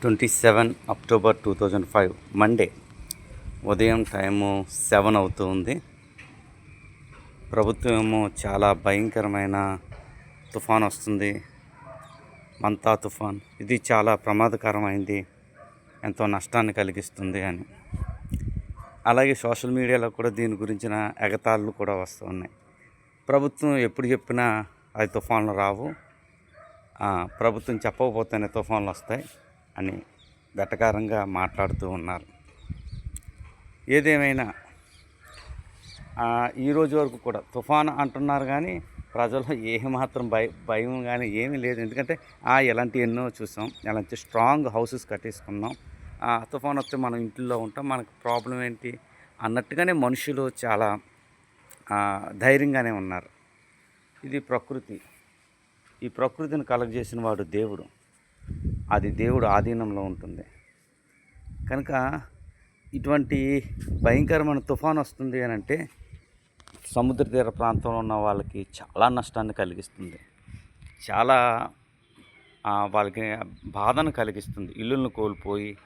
Twenty seven October two thousand five Monday. ఉదయం time seven అవుతుంది. ప్రభుత్వం ఏమో చాలా భయంకరమైన తుఫాన్ వస్తుంది. మంతా తుఫాన్. ఇది చాలా ప్రమాదకరమైంది. ఎంతో నష్టాన్ని కలిగిస్తుంది అని. అలాగే సోషల్ మీడియాలో కూడా దీని గురించిన ఎగతాళ్ళు కూడా వస్తూ ఉన్నాయి ప్రభుత్వం ఎప్పుడు చెప్పినా అది తుఫాన్లు రావు. ప్రభుత్వం చెప్పకపోతేనే తుఫాన్లు వస్తాయి. అని వెటకారంగా మాట్లాడుతూ ఉన్నారు. ఏదేమైనా ఈరోజు ఈ రోజు వరకు కూడా తుఫాన్ అంటున్నారు కానీ ప్రజల్లో ఏమాత్రం భయ భయం కానీ ఏమీ లేదు. ఎందుకంటే ఆ, ఎలాంటి ఎన్నో చూసాం. ఎలాంటి స్ట్రాంగ్ హౌసెస్ కట్టేసుకున్నాం. ఆ, తుఫాన్ వస్తే మనం ఇంట్లో ఉంటాం. మనకు ప్రాబ్లం ఏంటి అన్నట్టుగానే మనుషులు చాలా ధైర్యంగానే ఉన్నారు. ఇది ప్రకృతి. ఈ ప్రకృతిని కలగజేసిన వాడు దేవుడు. అది దేవుడు ఆధీనంలో ఉంటుంది. కనుక ఇటువంటి భయంకరమైన తుఫాన్ వస్తుంది అని అంటే సముద్ర తీర ప్రాంతంలో ఉన్న వాళ్ళకి చాలా నష్టాన్ని కలిగిస్తుంది. చాలా వాళ్ళకి బాధను కలిగిస్తుంది. ఇల్లులను కోల్పోయి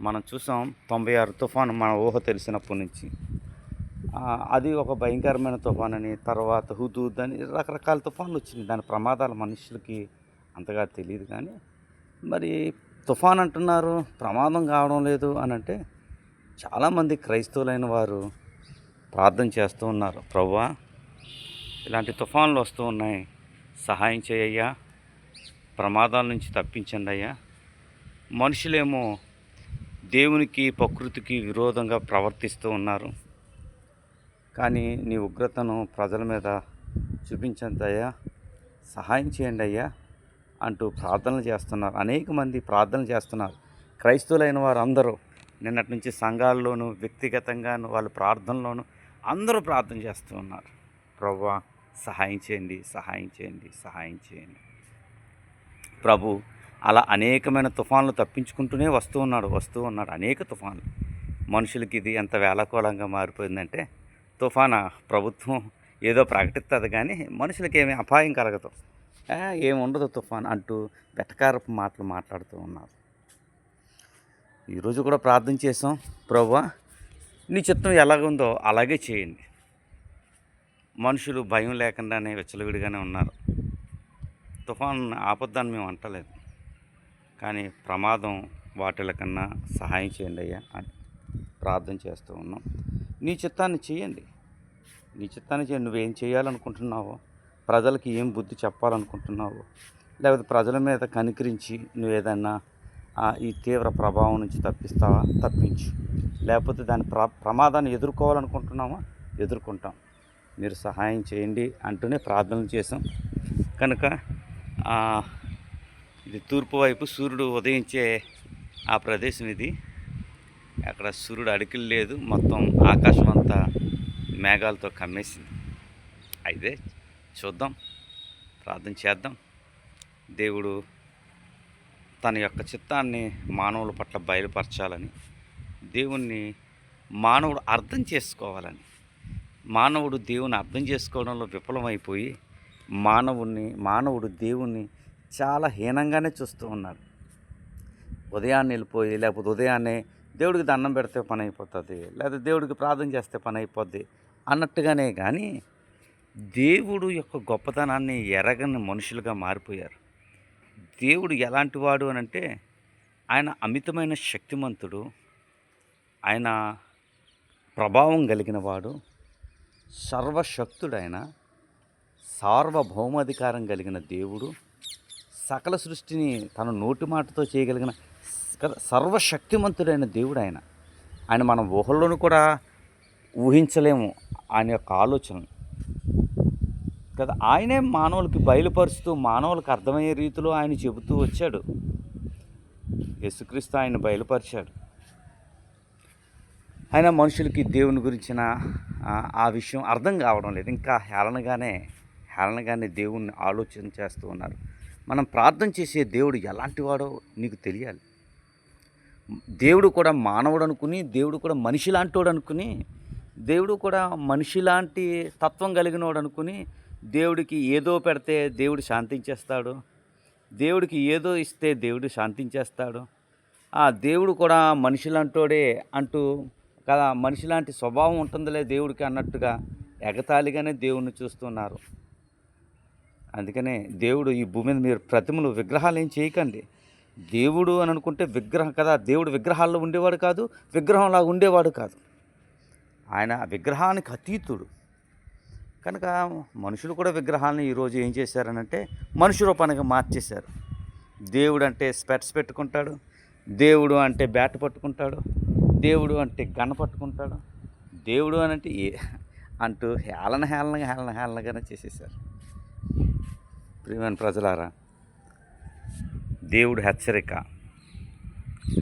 మనం చూసాం తొంభై ఆరు తుఫాను మన ఊహ తెలిసినప్పటి నుంచి. అది ఒక భయంకరమైన తుఫాన్ అని తర్వాత హుదూద్ అని రకరకాల తుఫాన్లు వచ్చినాయి. దాని ప్రమాదాలు మనుషులకి అంతగా తెలియదు కానీ మరి తుఫాన్ అంటున్నారు ప్రమాదం కావడం లేదు అని అంటే చాలామంది క్రైస్తవులైన వారు ప్రార్థన చేస్తూ ఉన్నారు. ప్రవ్వా ఇలాంటి తుఫాన్లు వస్తూ ఉన్నాయి. సహాయం చేయయ్యా. ప్రమాదాల నుంచి తప్పించండి అయ్యా. మనుషులేమో దేవునికి ప్రకృతికి విరోధంగా ప్రవర్తిస్తూ ఉన్నారు. కానీ నీ ఉగ్రతను ప్రజల మీద చూపించండి అయ్యా. సహాయం చేయండి అయ్యా. అంటూ ప్రార్థనలు చేస్తున్నారు. అనేక మంది ప్రార్థనలు చేస్తున్నారు. క్రైస్తవులైన వారు అందరూ నిన్నటి నుంచి సంఘాల్లోనూ వ్యక్తిగతంగాను వాళ్ళ ప్రార్థనలోనూ అందరూ ప్రార్థన చేస్తూ ఉన్నారు. ప్రభా సహాయం చేయండి సహాయం చేయండి సహాయం చేయండి. ప్రభు అలా అనేకమైన తుఫాన్లు తప్పించుకుంటూనే వస్తూ ఉన్నాడు వస్తూ ఉన్నాడు. అనేక తుఫాన్లు. మనుషులకి ఇది ఎంత వేళకోళంగా మారిపోయిందంటే తుఫానా ప్రభుత్వం ఏదో ప్రకటిస్తుంది కానీ మనుషులకి ఏమీ అపాయం కలగదు. ఏముండదు తుఫాన్ అంటూ వెటకారపు మాటలు మాట్లాడుతూ ఉన్నారు. ఈరోజు కూడా ప్రార్థన చేసాం ప్రభా నీ చిత్తం ఎలాగుందో అలాగే చేయండి. మనుషులు భయం లేకుండానే విచ్చలవిడిగానే ఉన్నారు. తుఫాన్ ఆపద్దని మేము అంటలేదు. కానీ ప్రమాదం వాటిల కన్నా సహాయం చేయండి అయ్యా అని ప్రార్థన చేస్తూ ఉన్నాం. నీ చిత్తాన్ని చేయండి. నీ చిత్తాన్ని చేయండి. నువ్వేం చేయాలనుకుంటున్నావో ప్రజలకి ఏం బుద్ధి చెప్పాలనుకుంటున్నావో? లేకపోతే ప్రజల మీద కనికరించి నువ్వు ఏదన్నా ఈ తీవ్ర ప్రభావం నుంచి తప్పిస్తావా తప్పించు. లేకపోతే దాని ప్ర ప్రమాదాన్ని ఎదుర్కోవాలనుకుంటున్నామా ఎదుర్కొంటాం. మీరు సహాయం చేయండి అంటూనే ప్రార్థనలు చేసాం కనుక ఇది తూర్పు వైపు సూర్యుడు ఉదయించే ఆ ప్రదేశం ఇది. అక్కడ సూర్యుడు అడికిలు లేదు. మొత్తం ఆకాశం అంతా మేఘాలతో కమ్మేసింది. అయితే చూద్దాం. ప్రార్థన చేద్దాం. దేవుడు తన యొక్క చిత్తాన్ని మానవుల పట్ల బయలుపరచాలని దేవుణ్ణి మానవుడు అర్థం చేసుకోవాలని మానవుడు దేవుని అర్థం చేసుకోవడంలో విఫలమైపోయి మానవుణ్ణి మానవుడు దేవుణ్ణి చాలా హీనంగానే చూస్తూ ఉన్నాడు. ఉదయాన్నే వెళ్ళిపోయి లేకపోతే ఉదయాన్నే దేవుడికి దండం పెడితే పని అయిపోతుంది లేదా దేవుడికి ప్రార్థన చేస్తే పని అయిపోద్ది అన్నట్టుగానే కానీ దేవుడు యొక్క గొప్పతనాన్ని ఎరగని మనుషులుగా మారిపోయారు. దేవుడు ఎలాంటి వాడు అని అంటే ఆయన అమితమైన శక్తిమంతుడు ఆయన ప్రభావం కలిగిన వాడు సర్వశక్తుడైన సార్వభౌమాధికారం కలిగిన దేవుడు సకల సృష్టిని తన నోటి మాటతో చేయగలిగిన సర్వశక్తిమంతుడైన దేవుడు ఆయన. ఆయన మనం ఊహల్లోనూ కూడా ఊహించలేము ఆయన యొక్క ఆలోచన కదా? ఆయనే మానవులకి బయలుపరుస్తూ మానవులకు అర్థమయ్యే రీతిలో ఆయన చెబుతూ వచ్చాడు. యేసుక్రీస్తు ఆయన బయలుపరిచాడు. ఆయన మనుషులకి దేవుని గురించిన ఆ, విషయం అర్థం కావడం లేదు. ఇంకా హేళనగానే హేళనగానే దేవుణ్ణి ఆలోచన చేస్తూ ఉన్నారు. మనం ప్రార్థన చేసే దేవుడు ఎలాంటి వాడో నీకు తెలియాలి. దేవుడు కూడా మానవుడు అనుకుని దేవుడు కూడా మనిషి లాంటివాడు అనుకుని దేవుడు కూడా మనిషి లాంటి తత్వం కలిగినవాడు అనుకుని దేవుడికి ఏదో పెడితే దేవుడు శాంతించేస్తాడు. దేవుడికి ఏదో ఇస్తే దేవుడు శాంతించేస్తాడు. ఆ దేవుడు కూడా మనిషిలాంటోడే అంటూ కదా మనిషి లాంటి స్వభావం ఉంటుందిలే దేవుడికి అన్నట్టుగా ఎగతాళిగానే దేవుణ్ణి చూస్తున్నారు. అందుకనే దేవుడు ఈ భూమి మీద మీరు ప్రతిమలు విగ్రహాలు ఏం చేయకండి. దేవుడు అని అనుకుంటే విగ్రహం కదా దేవుడు విగ్రహాల్లో ఉండేవాడు కాదు విగ్రహంలా ఉండేవాడు కాదు. ఆయన విగ్రహానికి అతీతుడు. కనుక మనుషులు కూడా విగ్రహాలను ఈరోజు ఏం చేశారనంటే మనుషు రూపానికి మార్చేశారు. దేవుడు అంటే స్పెట్స్ పెట్టుకుంటాడు దేవుడు అంటే బ్యాట్ పట్టుకుంటాడు దేవుడు అంటే గన్న పట్టుకుంటాడు దేవుడు అని అంటే ఏ అంటూ హేళన హేళనగా హేళన హేళనగానే చేసేసారు ప్రియమైన ప్రజలారా దేవుడు హెచ్చరిక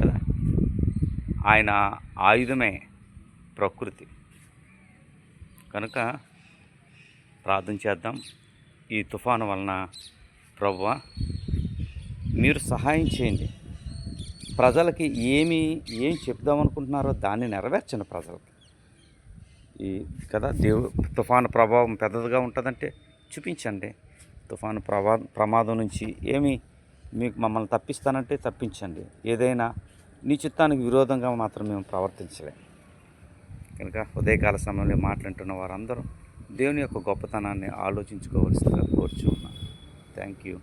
కదా? ఆయన ఆయుధమే ప్రకృతి. కనుక ప్రార్థన చేద్దాం. ఈ తుఫాను వలన ప్రవ్వ మీరు సహాయం చేయండి. ప్రజలకి ఏమి ఏం చెప్దామనుకుంటున్నారో దాన్ని నెరవేర్చండి ప్రజలకి. ఈ కదా దేవుడు తుఫాను ప్రభావం పెద్దదిగా ఉంటుందంటే చూపించండి. తుఫాను ప్రభా ప్రమాదం నుంచి ఏమి మీకు మమ్మల్ని తప్పిస్తానంటే తప్పించండి. ఏదైనా నీ చిత్తానికి విరోధంగా మాత్రం మేము ప్రవర్తించలేం. కనుక ఉదయకాల సమయంలో మాట్లాడుతున్న వారందరూ దేవుని యొక్క గొప్పతనాన్ని ఆలోచించుకోవలసిందిగా కోరుచు ఉన్నాను థ్యాంక్ యూ